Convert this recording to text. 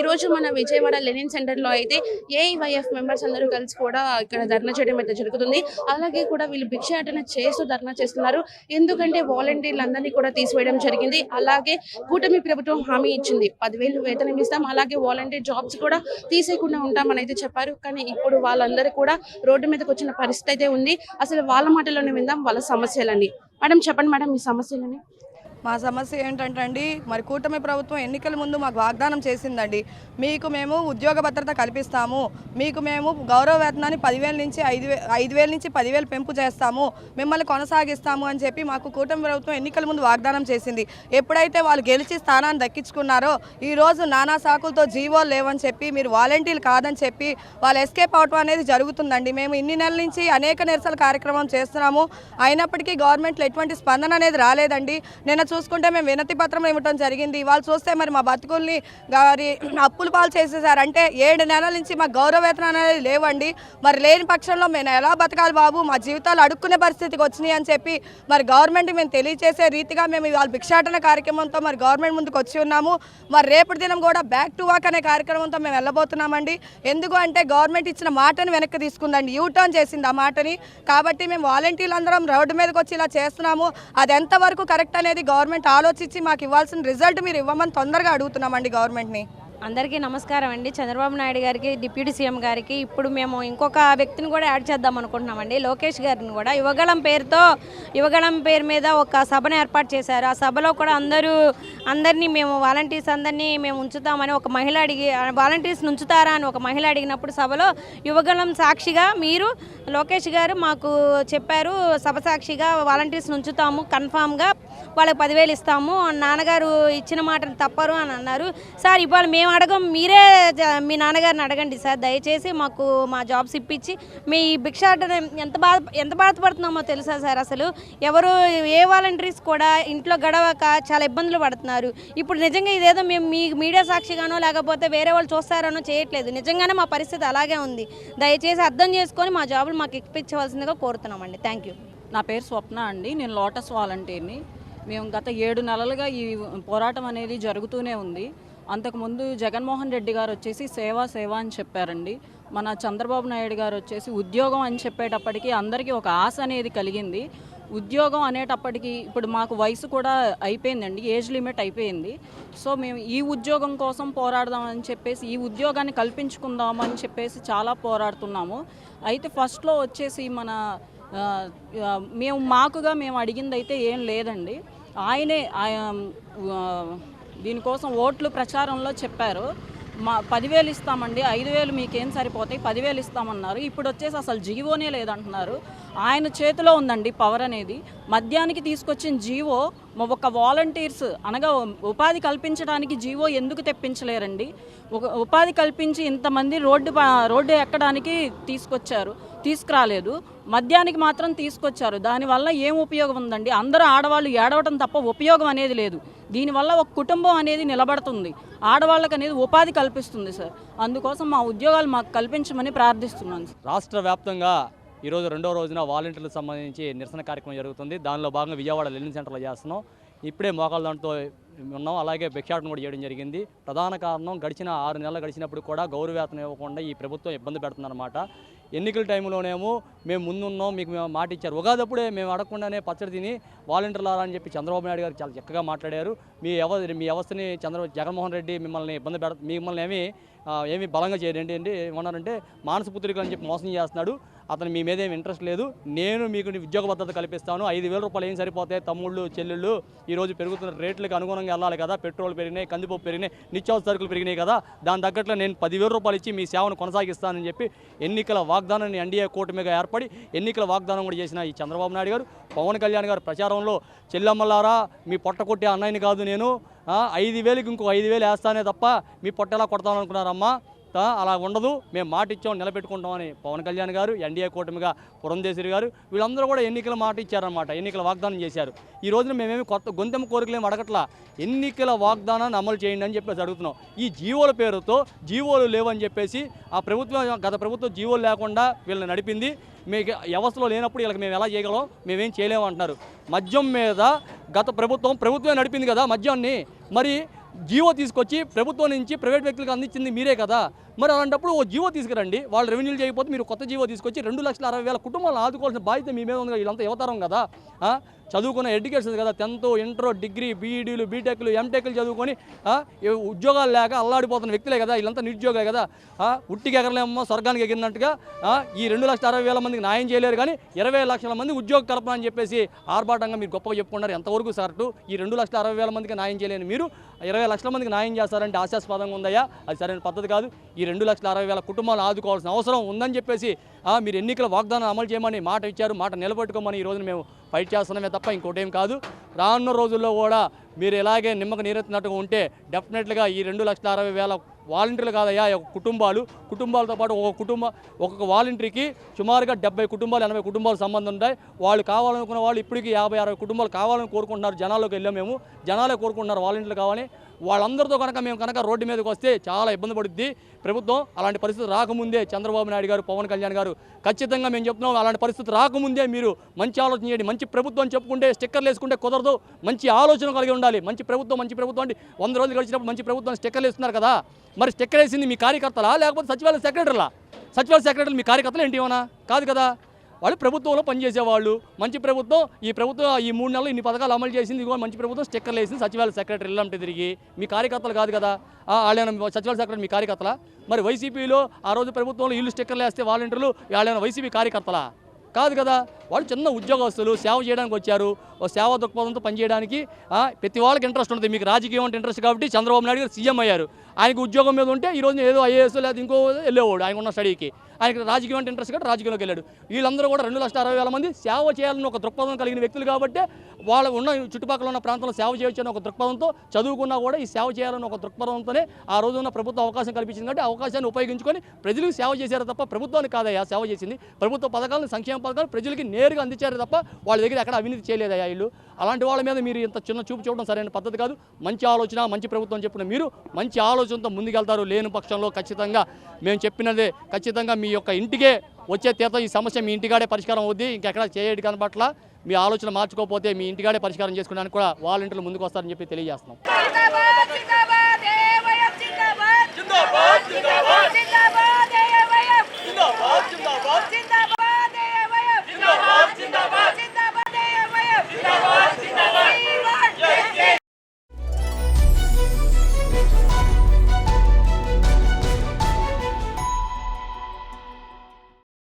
ఈ రోజు మన విజయవాడ లెనిన్ సెంటర్లో అయితే ఏఐవైఎఫ్ మెంబర్స్ అందరూ కలిసి కూడా ఇక్కడ ధర్నా చేయడం అయితే జరుగుతుంది. అలాగే కూడా వీళ్ళు భిక్షాటన చేస్తూ ధర్నా చేస్తున్నారు. ఎందుకంటే వాలంటీర్లందరినీ కూడా తీసివేయడం జరిగింది. అలాగే కూటమి ప్రభుత్వం హామీ ఇచ్చింది. పదివేలు వేతనం ఇస్తాం. అలాగే వాలంటీర్ జాబ్స్ కూడా తీసేయకుండా ఉంటామని అయితే చెప్పారు. కానీ ఇప్పుడు వాళ్ళందరూ కూడా రోడ్డు మీదకి వచ్చిన పరిస్థితి అయితే ఉంది. అసలు వాళ్ళ మాటలోనే విందాం. వాళ్ళ సమస్యలని మేడం చెప్పండి మేడం మీ సమస్యలని మా సమస్య ఏంటంటే అండి మరి కూటమి ప్రభుత్వం ఎన్నికల ముందు మాకు వాగ్దానం చేసిందండి. మీకు మేము ఉద్యోగ భద్రత కల్పిస్తాము. మీకు మేము గౌరవ వేతనాన్ని పదివేల నుంచి ఐదు వే ఐదు వేల నుంచి పదివేలు పెంపు చేస్తాము. మిమ్మల్ని కొనసాగిస్తాము అని చెప్పి మాకు కూటమి ప్రభుత్వం ఎన్నికల ముందు వాగ్దానం చేసింది. ఎప్పుడైతే వాళ్ళు గెలిచి స్థానాన్ని దక్కించుకున్నారో ఈరోజు నానా సాకులతో జీవోలు లేవని చెప్పి మీరు వాలంటీర్లు కాదని చెప్పి వాళ్ళు ఎస్కేప్ అవటం అనేది జరుగుతుందండి. మేము ఇన్ని నెలల నుంచి అనేక నిరసన కార్యక్రమం చేస్తున్నాము. అయినప్పటికీ గవర్నమెంట్లో ఎటువంటి స్పందన అనేది రాలేదండి. నిన్న చూసుకుంటే మేము వినతి పత్రం ఇవ్వటం జరిగింది. వాళ్ళు చూస్తే మరి మా బతుకుల్ని గారి అప్పులు పాలు చేసేసారు అంటే ఏడు నెలల నుంచి మా గౌరవవేతనం అనేది లేవండి. మరి లేని పక్షంలో మేము ఎలా బతకాలి బాబు? మా జీవితాలు అడుక్కునే పరిస్థితికి వచ్చినాయి అని చెప్పి మరి గవర్నమెంట్ మేము తెలియజేసే రీతిగా మేము ఇవాళ భిక్షాటన కార్యక్రమంతో మరి గవర్నమెంట్ ముందుకు వచ్చి ఉన్నాము. మరి రేపటి దినం కూడా బ్యాక్ టు వాక్ అనే కార్యక్రమంతో మేము వెళ్ళబోతున్నామండి. ఎందుకు అంటే గవర్నమెంట్ ఇచ్చిన మాటను వెనక్కి తీసుకుందండి. యూ టర్న్ చేసింది ఆ మాటని. కాబట్టి మేము వాలంటీర్లు అందరం రోడ్డు మీదకి వచ్చి ఇలా చేస్తున్నాము. అది ఎంతవరకు కరెక్ట్ అనేది గవర్నమెంట్ గవర్నమెంట్ ఆలోచించి మాకు ఇవ్వాల్సిన రిజల్ట్ మీరు ఇవ్వమని తొందరగా అడుగుతున్నామండి గవర్నమెంట్ని. అందరికీ నమస్కారం అండి. చంద్రబాబు నాయుడు గారికి డిప్యూటీ సీఎం గారికి ఇప్పుడు మేము ఇంకొక వ్యక్తిని కూడా యాడ్ చేద్దాం అనుకుంటున్నామండి. లోకేష్ గారిని కూడా. యువగళం పేరుతో యువగళం పేరు మీద ఒక సభను ఏర్పాటు చేశారు. ఆ సభలో కూడా అందరూ అందరినీ మేము వాలంటీర్స్ అందరినీ మేము ఉంచుతామని ఒక మహిళ అడిగి వాలంటీర్స్ ఉంచుతారా అని ఒక మహిళ అడిగినప్పుడు సభలో యువగళం సాక్షిగా మీరు లోకేష్ గారు మాకు చెప్పారు సభ సాక్షిగా వాలంటీర్స్ ఉంచుతాము కన్ఫామ్గా వాళ్ళకి పదివేలు ఇస్తాము నాన్నగారు ఇచ్చిన మాటను తప్పరు అని అన్నారు. సార్ ఇవాళ మేము అడగం మీరే జ- మీ నాన్నగారిని అడగండి సార్. దయచేసి మాకు మా జాబ్స్ ఇప్పించి మీ భిక్షాటన ఎంత బాధ ఎంత బాధపడుతున్నామో తెలుసా సార్ అసలు? ఎవరు ఏ వాలంటీర్స్ కూడా ఇంట్లో గడవక చాలా ఇబ్బందులు పడుతున్నారు. ఇప్పుడు నిజంగా ఇదేదో మేము మీ మీడియా సాక్షిగానో లేకపోతే వేరే వాళ్ళు చూస్తారనో చేయట్లేదు. నిజంగానే మా పరిస్థితి అలాగే ఉంది. దయచేసి అర్థం చేసుకొని మా జాబులు మాకు ఇప్పించవలసిందిగా కోరుతున్నామండి. Thank you. నా పేరు స్వప్న అండి. నేను లోటస్ వాలంటీర్ని. మేము గత ఏడు నెలలుగా ఈ పోరాటం అనేది జరుగుతూనే ఉంది. అంతకుముందు జగన్మోహన్ రెడ్డి గారు వచ్చేసి సేవా సేవ అని చెప్పారండి. మన చంద్రబాబు నాయుడు గారు వచ్చేసి ఉద్యోగం అని చెప్పేటప్పటికి అందరికీ ఒక ఆశ అనేది కలిగింది. ఉద్యోగం అనేటప్పటికి ఇప్పుడు మాకు వయసు కూడా అయిపోయిందండి ఏజ్ లిమిట్ అయిపోయింది. సో మేము ఈ ఉద్యోగం కోసం పోరాడదామని చెప్పేసి ఈ ఉద్యోగాన్ని కల్పించుకుందామని చెప్పేసి చాలా పోరాడుతున్నాము. అయితే ఫస్ట్లో వచ్చేసి మన మేము మాకుగా మేము అడిగింది అయితే ఏం లేదండి. ఆయనే ఆయ- దీనికోసం ఓట్లు ప్రచారంలో చెప్పారు. మా పదివేలు ఇస్తామండి ఐదు వేలు మీకేం సరిపోతాయి పదివేలు ఇస్తామన్నారు. ఇప్పుడు వచ్చేసి అసలు జీవోనే లేదంటున్నారు. ఆయన చేతిలో ఉందండి పవర్ అనేది. మద్యానికి తీసుకొచ్చిన జీవో మా ఒక వాలంటీర్స్ అనగా ఉపాధి కల్పించడానికి జీవో ఎందుకు తెప్పించలేరండి? ఒక ఉపాధి కల్పించి ఇంతమంది రోడ్డు రోడ్డు ఎక్కడానికి తీసుకొచ్చారు. తీసుకురాలేదు. మద్యానికి మాత్రం తీసుకొచ్చారు. దానివల్ల ఏం ఉపయోగం ఉందండి? అందరూ ఆడవాళ్ళు ఏడవటం తప్ప ఉపయోగం అనేది లేదు. దీనివల్ల ఒక కుటుంబం అనేది నిలబడుతుంది. ఆడవాళ్ళకి అనేది ఉపాధి కల్పిస్తుంది సార్. అందుకోసం మా ఉద్యోగాలు మాకు కల్పించమని ప్రార్థిస్తున్నాను రాష్ట్ర వ్యాప్తంగా ఈరోజు రెండో రోజున వాలంటీర్లకు సంబంధించి నిరసన కార్యక్రమం జరుగుతుంది. దానిలో భాగంగా విజయవాడ లెర్నింగ్ సెంటర్లో చేస్తున్నాం. ఇప్పుడే మోకాళ్ళ దాంట్లో ఉన్నాం. అలాగే భిక్షాటం కూడా చేయడం జరిగింది. ప్రధాన కారణం గడిచిన ఆరు నెలలు గడిచినప్పుడు కూడా గౌరవవేతనం ఇవ్వకుండా ఈ ప్రభుత్వం ఇబ్బంది పెడుతుందన్నమాట. ఎన్నికల టైంలోనేమో మేము ముందున్నాం మీకు మేము మాట ఇచ్చారు. ఉగాదప్పుడే మేము అడగకుండానే పచ్చడి తిని వాలంటీర్లు అని చెప్పి చంద్రబాబు నాయుడు గారు చాలా చక్కగా మాట్లాడారు. మీ వ్యవ మీ వ్యవస్థని చంద్ర జగన్మోహన్ రెడ్డి మిమ్మల్ని ఇబ్బంది పెడ మిమ్మల్ని ఏమి ఏమి బలంగా చేయడండి ఏంటి ఏమన్నారంటే మానసపుత్రికలు అని చెప్పి మోసం చేస్తున్నాడు. అతను మీ మీద ఏమి ఇంట్రెస్ట్ లేదు. నేను మీకు ఉద్యోగ భద్రత కల్పిస్తాను. ఐదు వేల రూపాయలు ఏం సరిపోతాయి తమ్ముళ్ళు చెల్లెళ్ళు ఈరోజు పెరుగుతున్న రేట్లకు అనుగుణంగా వెళ్ళాలి కదా. పెట్రోల్ పెరిగినాయి కందిపప్పు పెరిగినాయి నిత్యావసర సరుకులు పెరిగినాయి కదా. దాని తగ్గట్లో నేను పదివేల రూపాయలు ఇచ్చి మీ సేవను కొనసాగిస్తానని చెప్పి ఎన్నికల వాగ్దానాన్ని ఎన్డీఏ కూటమిగా ఏర్పడి ఎన్నికల వాగ్దానం కూడా చేసిన ఈ చంద్రబాబు నాయుడు గారు పవన్ కళ్యాణ్ గారు ప్రచారంలో చెల్లమ్మలారా మీ పొట్ట కొట్టే అన్నయ్యని కాదు నేను. ఐదు వేలకి ఇంకో ఐదు వేలు వేస్తానే తప్ప మీ పొట్టెలా కొడతాను అనుకున్నారమ్మా అలా ఉండదు. మేము మాట ఇచ్చాం నిలబెట్టుకుంటామని పవన్ కళ్యాణ్ గారు ఎన్డీఏ కూటమిగా పురంధేశ్వరి గారు వీళ్ళందరూ కూడా ఎన్నికల మాట ఇచ్చారన్నమాట ఎన్నికల వాగ్దానం చేశారు. ఈ రోజున మేమేమి కొత్త గొంతెమ్మ కోరికలేమి అడగట్లా? ఎన్నికల వాగ్దానాన్ని అమలు చేయండి అని చెప్పేసి అడుగుతున్నాం. ఈ జీవోల పేరుతో జీవోలు లేవని చెప్పేసి ఆ ప్రభుత్వం గత ప్రభుత్వం జీవోలు లేకుండా వీళ్ళని నడిపింది. మీకు వ్యవస్థలో లేనప్పుడు వీళ్ళకి మేము ఎలా చేయగలం? మేమేం చేయలేము అంటున్నారు మద్యం మీద గత ప్రభుత్వం ప్రభుత్వమే నడిపింది కదా మద్యాన్ని. మరి జీవో తీసుకొచ్చి ప్రభుత్వం నుంచి ప్రైవేట్ వ్యక్తులకు అందించింది మీరే కదా. మరి అలాంటప్పుడు ఓ జీవో తీసుకురండి. వాళ్ళు రెవెన్యూలు చేయకపోతే మీరు కొత్త జీవో తీసుకొచ్చి రెండు లక్షల అరవై వేల కుటుంబాలను ఆదుకోవాల్సిన బాధ్యత మీ మీద ఉంది వీళ్ళంతా యువతరం కదా. చదువుకున్న ఎడ్యుకేషన్ కదా టెన్త్ ఇంటర్ డిగ్రీ బీఈడీలు బీటెక్లు ఎంటెక్లు చదువుకొని ఉద్యోగాలు లేక అల్లాడిపోతున్న వ్యక్తులే కదా వీళ్ళంతా నిరుద్యోగే కదా ఉట్టికి ఎగరలేమో స్వర్గానికి ఎగిరినట్టుగా ఈ రెండు లక్షల అరవై వేల మందికి న్యాయం చేయలేరు కానీ ఇరవై లక్షల మంది ఉద్యోగ కల్పన అని చెప్పేసి ఆర్భాటంగా మీరు గొప్పగా చెప్పుకున్నారు. ఎంతవరకు సార్టు? ఈ రెండు లక్షల అరవై వేల మందికి న్యాయం చేయలేని మీరు ఇరవై లక్షల మందికి న్యాయం చేస్తారంటే ఆశాస్పదంగా ఉందయ్యా. అది సరైన పద్ధతి కాదు. ఈ రెండు లక్షల అరవై వేల కుటుంబాలు ఆదుకోవాల్సిన అవసరం ఉందని చెప్పేసి మీరు ఎన్నికల వాగ్దానం అమలు చేయమని మాట ఇచ్చారు మాట నిలబెట్టుకోమని ఈ రోజున మేము ఫైట్ చేస్తున్నామే తప్ప ఇంకోటేం కాదు. రానున్న రోజుల్లో కూడా మీరు ఇలాగే నిమ్మక నీరెత్తినట్టుగా ఉంటే డెఫినెట్గా ఈ రెండు లక్షల అరవై వేల వాలంటీర్లు కాదయ్యా ఈ యొక్క కుటుంబాలు. కుటుంబాలతో పాటు ఒక కుటుంబ ఒక్కొక్క వాలంటీర్కి సుమారుగా డెబ్బై కుటుంబాలు ఎనభై కుటుంబాలు సంబంధం ఉంటాయి. వాళ్ళు కావాలనుకున్న వాళ్ళు ఇప్పటికీ యాభై అరవై కుటుంబాలు కావాలని కోరుకుంటున్నారు. జనాల్లోకి వెళ్ళాం మేము. జనాలే కోరుకుంటున్నారు వాలంటీర్లు కావాలని. వాళ్ళందరితో కనుక మేము కనుక రోడ్డు మీదకి వస్తే చాలా ఇబ్బంది పడుద్ది. ప్రభుత్వం అలాంటి పరిస్థితి రాకముందే చంద్రబాబు నాయుడు గారు పవన్ కళ్యాణ్ గారు ఖచ్చితంగా మేము చెప్తున్నాం అలాంటి పరిస్థితి రాకముందే మీరు మంచి ఆలోచన చేయండి. మంచి ప్రభుత్వం చెప్పుకుంటే స్టిక్కర్లు వేసుకుంటే కుదరదు. మంచి ఆలోచన కలిగి ఉండాలి. మంచి ప్రభుత్వం మంచి ప్రభుత్వం అంటే వంద రోజులు గడిచినప్పుడు మంచి ప్రభుత్వం స్టిక్కర్లు వేస్తున్నారు కదా. మరి స్టిక్కర్ వేసింది మీ కార్యకర్తలా? లేకపోతే సచివాలయ సెక్రటరీలా? సచివాలయ సెక్రటరీలు మీ కార్యకర్తలు ఏంటి ఏమన్నా? కాదు కదా. వాళ్ళు ప్రభుత్వంలో పనిచేసేవాళ్ళు. మంచి ప్రభుత్వం ఈ ప్రభుత్వం ఈ మూడు నెలలు ఇన్ని పథకాలు అమలు చేసింది. ఇదిగో మంచి ప్రభుత్వం స్టిక్కర్లు వేసింది సచివాలయ సెక్రటరీ ఇల్లంటే తిరిగి. మీ కార్యకర్తలు కాదు కదా. వాళ్ళైన సచివాలయ సెక్రటరీ మీ కార్యకర్తల? మరి వైసీపీలో ఆ రోజు ప్రభుత్వంలో ఇల్లు స్టిక్కర్లు వేస్తే వాలంటీర్లు వాళ్ళైనా వైసీపీ కార్యకర్తలా? కాదు కదా. వాళ్ళు చిన్న ఉద్యోగస్తులు సేవ చేయడానికి వచ్చారు. ఓ సేవా దృక్పథంతో పనిచేయడానికి ప్రతి వాళ్ళకి ఇంట్రెస్ట్ ఉంటుంది. మీకు రాజకీయం అంటే ఇంట్రెస్ట్ కాబట్టి చంద్రబాబు నాయుడు గారు సీఎం అయ్యారు. ఆయనకు ఉద్యోగం మీద ఉంటే ఈ రోజు ఏదో ఐఏఎస్ లేదా ఇంకో వెళ్ళేవాడు ఆయన ఉన్న స్టడీకి ఆయనకి రాజకీయం అంటే ఇంట్రెస్ట్ కాబట్టి రాజకీయంలోకి వెళ్ళాడు. వీళ్ళందరూ కూడా రెండు లక్షల అరవై వేల మంది సేవ చేయాలని ఒక దృక్పథం కలిగిన వ్యక్తులు కాబట్టి వాళ్ళు ఉన్న చుట్టుపక్కల ఉన్న ప్రాంతంలో సేవ చేయొచ్చు ఒక దృక్పథంతో చదువుకున్నా కూడా ఈ సేవ చేయాలని ఒక దృక్పథంతోనే ఆ రోజు ఉన్న ప్రభుత్వం అవకాశం కల్పించింది కాబట్టి అవకాశాన్ని ఉపయోగించుకొని ప్రజలకు సేవ చేశారు తప్ప ప్రభుత్వానికి కాదయ్యా సేవ చేసింది. ప్రభుత్వ పథకాలను సంక్షేమ పథకాలు ప్రజలకి నేరుగా అందించారు తప్ప వాళ్ళ దగ్గర ఎక్కడ అవినీతి చేయలేదయ్యా వీళ్ళు. అలాంటి వాళ్ళ మీద మీరు ఇంత చిన్న చూపు చూడడం సరైన పద్ధతి కాదు. మంచి ఆలోచన మంచి ప్రభుత్వం చెప్పిన మీరు మంచి ఆలోచనతో ముందుకెళ్తారు. లేని పక్షంలో ఖచ్చితంగా మేము చెప్పినదే ఖచ్చితంగా మీ యొక్క ఇంటికే వచ్చే తీర్థం ఈ సమస్య మీ ఇంటికాడే పరిష్కారం అవుద్ది. ఇంకెక్కడ చేయడం కనబట్ల మీ ఆలోచన మార్చుకోకపోతే మీ ఇంటికాడే పరిష్కారం చేసుకోవడానికి కూడా వాలంటీర్లు ముందుకు వస్తారని చెప్పి తెలియజేస్తున్నాం.